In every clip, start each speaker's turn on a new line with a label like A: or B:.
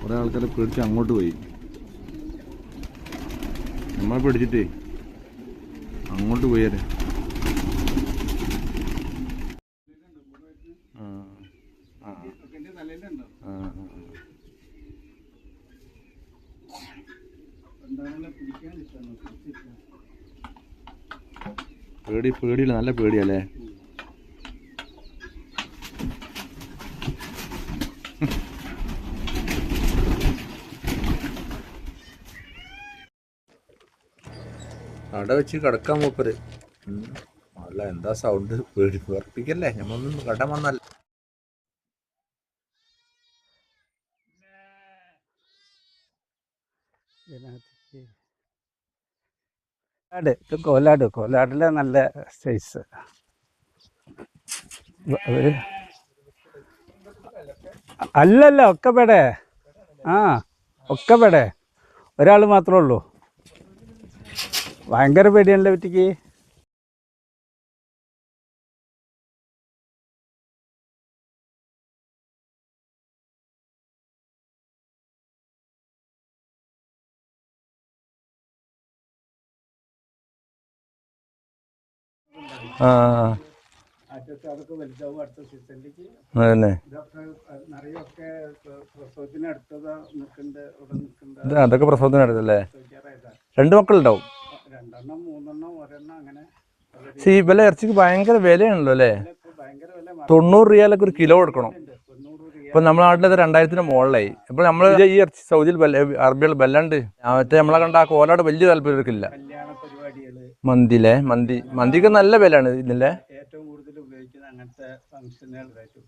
A: കുറേ ആൾക്കാരെ പേടിച്ച് അങ്ങോട്ട് പോയി. നമ്മളെ പേടിച്ചിട്ടേ അങ്ങോട്ട് പോയാലേ പേടി പേടിയില്ല നല്ല പേടിയല്ലേ? അവിടെ വെച്ച് കിടക്കാൻ മൂപ്പര്. അല്ല എന്താ സൗണ്ട് പേടി പേർപ്പിക്കല്ലേ ഞമ്മൊന്നും കടം വന്നല്ല.
B: കോലാട് ഇത് കോലാട് കോലാടിലെ നല്ല സൈസ് അല്ലല്ല ഒക്കെ പെടെ. ആ ഒക്കെ പെടെ. ഒരാൾ മാത്രമേ ഉള്ളൂ. ഭയങ്കര പേടിയാണല്ലോ പറ്റിക്ക് അതൊക്കെ പ്രസവത്തിന്
A: അടുത്തല്ലേ?
B: പ്രസവിക്കാറായതാ.
A: രണ്ട് മക്കളുണ്ടാവും.
B: രണ്ടെണ്ണം മൂന്നെണ്ണം ഒരെണ്ണം അങ്ങനെ.
A: പക്ഷേ ഈ വില ഇറച്ചിക്ക് ഭയങ്കര വിലയാണല്ലോ അല്ലേ? തൊണ്ണൂറ് റിയാലൊക്കെ ഒരു കിലോ കൊടുക്കണം.
B: രൂപ
A: ഇപ്പൊ നമ്മുടെ നാട്ടിലത് രണ്ടായിരത്തിന് മുകളിലായി. ഇപ്പൊ നമ്മൾ ഈ ഇറച്ചി സൗദിയിൽ അറബികൾ ബെല്ലാണ്ട്. മറ്റേ നമ്മളെ കണ്ട ആ കോലോട് വലിയ
B: പരിപാടികൾ.
A: മന്തിയിലെ മന്തി മന്തിക്ക് നല്ല വിലയാണ് ഇതില്ലേ
B: ഏറ്റവും കൂടുതൽ ഉപയോഗിക്കുന്ന അങ്ങനത്തെ ഫംഗ്ഷനുകളായിട്ട്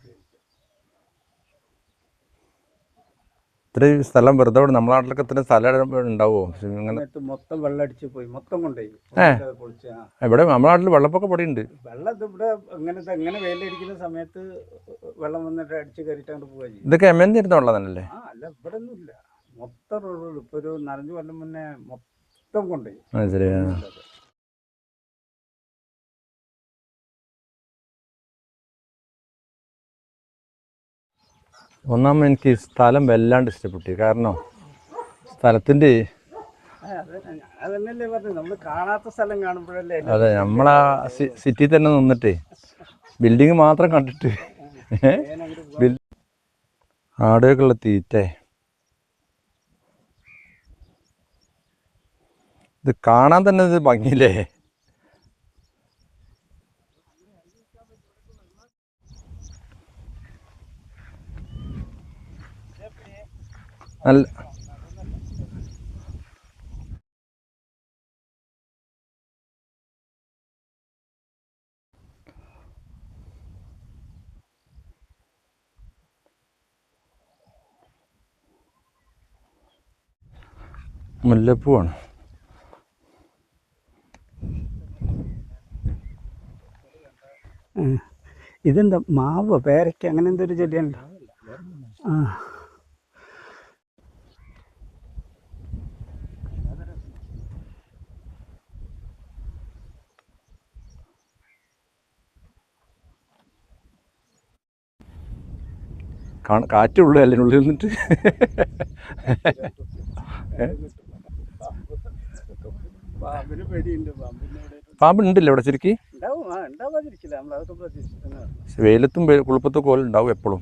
A: ഇത്രയും സ്ഥലം വെറുതെ നമ്മളെ നാട്ടിലൊക്കെ ഇത്രയും സ്ഥലം ഉണ്ടാവുമോ ഇങ്ങനെ
B: മൊത്തം വെള്ളം അടിച്ച് പോയി. മൊത്തം കൊണ്ടുപോയി.
A: ഇവിടെ നമ്മുടെ നാട്ടിൽ വെള്ളപ്പൊക്കെ പൊടിയുണ്ട്
B: വെള്ളം ഇവിടെ ഇങ്ങനത്തെ ഇങ്ങനെ വെയിലടിക്കുന്ന സമയത്ത് വെള്ളം വന്നിട്ട് അടിച്ച് കയറിയിട്ടാണ് പോവുക ചെയ്യും.
A: ഇതൊക്കെ എം എൻ വെള്ളം തന്നെയല്ലേ
B: അല്ല ഇവിടെ ഒന്നും ഇല്ല മൊത്തം റോഡുകൾ ഇപ്പൊ ഒരു നനഞ്ഞു കൊല്ലം മുന്നേ മൊത്തം കൊണ്ടുപോയി.
A: ആ ഒന്നാമത് എനിക്ക് സ്ഥലം വല്ലാണ്ട് ഇഷ്ടപ്പെട്ടു. കാരണം
B: സ്ഥലത്തിന്റെ
A: അതെ നമ്മളാ സിറ്റി തന്നെ നിന്നിട്ട്. ബിൽഡിങ് മാത്രം കണ്ടിട്ട്. ആടുകൾക്കുള്ള തീറ്റ. ഇത് കാണാൻ തന്നെ ഇത് ഭംഗിയില്ലേ? നല്ല മുല്ലപ്പൂവാണ്.
B: ഇതെന്താ? മാവ്? പേരയ്ക്ക്? അങ്ങനെ എന്തൊരു ചെടിയുണ്ടോ ആ.
A: കാ- കാറ്റുള്ളൂ അല്ലെ ഉള്ളിൽ നിന്നിട്ട്
B: പാമ്പിന് ഇവിടെ
A: ശരിക്ക്? വെയിലത്തും കുളിപ്പത്തും കോലുണ്ടാവും എപ്പോഴും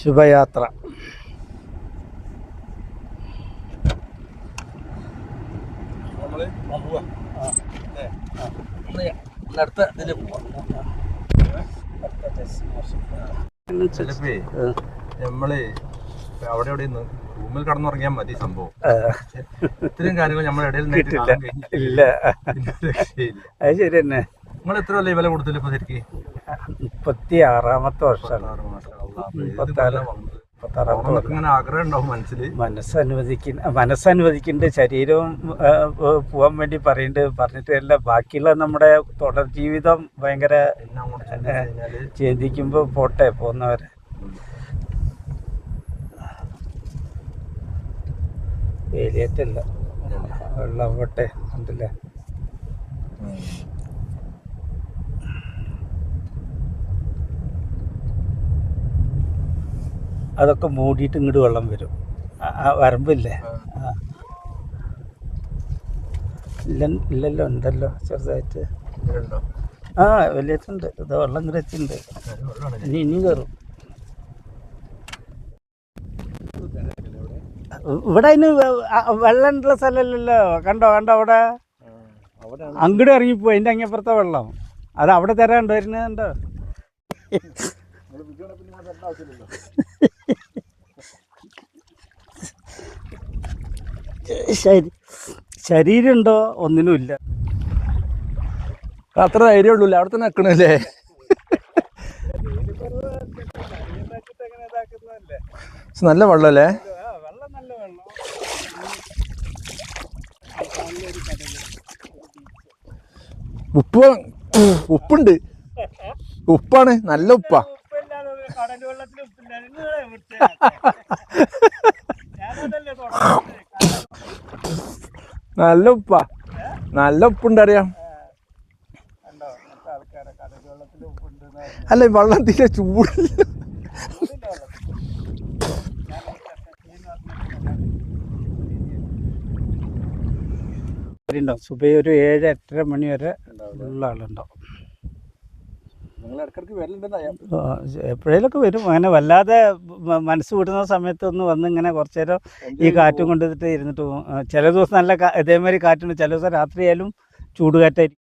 B: ശുഭയാത്ര.
A: നമ്മൾ അടുത്ത പോവാം. അവിടെ എവിടെ റൂമിൽ കടന്നുറങ്ങിയാൽ മതി സംഭവം. ഇത്രയും കാര്യങ്ങൾ നമ്മുടെ ഇടയിൽ.
B: ഇല്ല. അത് ശരി തന്നെ
A: നിങ്ങൾ എത്ര കൊല്ലം വില കൊടുത്തില്ല ഇപ്പൊ ശരിക്ക്?
B: മുപ്പത്തി ആറാമത്തെ വർഷമാണ്
A: ഇങ്ങനെ ആഗ്രഹം ഉണ്ടാവും മനസ്സിൽ
B: മനസ്സനുവദിക്കുന്ന മനസ്സനുവദിക്കുന്നുണ്ട് ശരീരവും പോവാൻ വേണ്ടി പറയുന്നുണ്ട് പറഞ്ഞിട്ട് എല്ലാം ബാക്കിയുള്ള നമ്മുടെ തുടർ ജീവിതം ഭയങ്കര
A: ചിന്തിക്കുമ്പോ
B: ചിന്തിക്കുമ്പോൾ പോട്ടെ പോകുന്നവരെ വേലിയേറ്റല്ല വെള്ളം പോട്ടെ ഉണ്ടല്ലേ അതൊക്കെ മൂടിയിട്ട് ഇങ്ങോട്ട് വെള്ളം വരും. വരമ്പില്ലേ? ആ. ഇല്ല ഇല്ലല്ലോ ഉണ്ടല്ലോ ചെറുതായിട്ട്? ആ വലിയതുണ്ട്. ഇത് വെള്ളം
A: വെള്ളമാണല്ലേ?
B: ഇനി ഇനി കയറും. ഇവിടെ അതിന് വെള്ളമുള്ള സ്ഥലമല്ലല്ലോ. കണ്ടോ കണ്ടോ അവിടെ? അങ്ങോട്ട് ഇറങ്ങിപ്പോയി. അതിന്റെ അങ്ങപ്പുറത്തെ വെള്ളം. അത് അവിടെ തരാണ്ട് വരുന്നത് കണ്ടോ ശരി ശരീരമുണ്ടോ? ഒന്നിനുമില്ല.
A: അത്ര ധൈര്യം ഉള്ളൂല്ലേ അവിടെ തന്നെ നിൽക്കണല്ലേ നല്ല
B: വെള്ളല്ലേ
A: ഉപ്പ് ഉപ്പുണ്ട്. ഉപ്പാണ്. നല്ല ഉപ്പാ.
B: കടൽ
A: നല്ല ഉപ്പാ. നല്ല ഉപ്പുണ്ട് അറിയാം അല്ല വെള്ളം തീരെ ചൂട്.
B: സുബൈ ഒരു ഏഴ് എട്ടര മണി വരെ ഉള്ള ആളുണ്ടാവും എപ്പോഴേലൊക്കെ വരും. അങ്ങനെ വല്ലാതെ മനസ്സ് വിടുന്ന സമയത്ത് ഒന്ന് വന്ന് ഇങ്ങനെ കുറച്ചു നേരം ഈ കാറ്റും കൊണ്ടിട്ട് ഇരുന്നിട്ട് പോകും ചില ദിവസം നല്ല ഇതേമാതിരി കാറ്റുണ്ട്. ചില ദിവസം രാത്രിയായാലും ചൂടുകാറ്റായിരിക്കും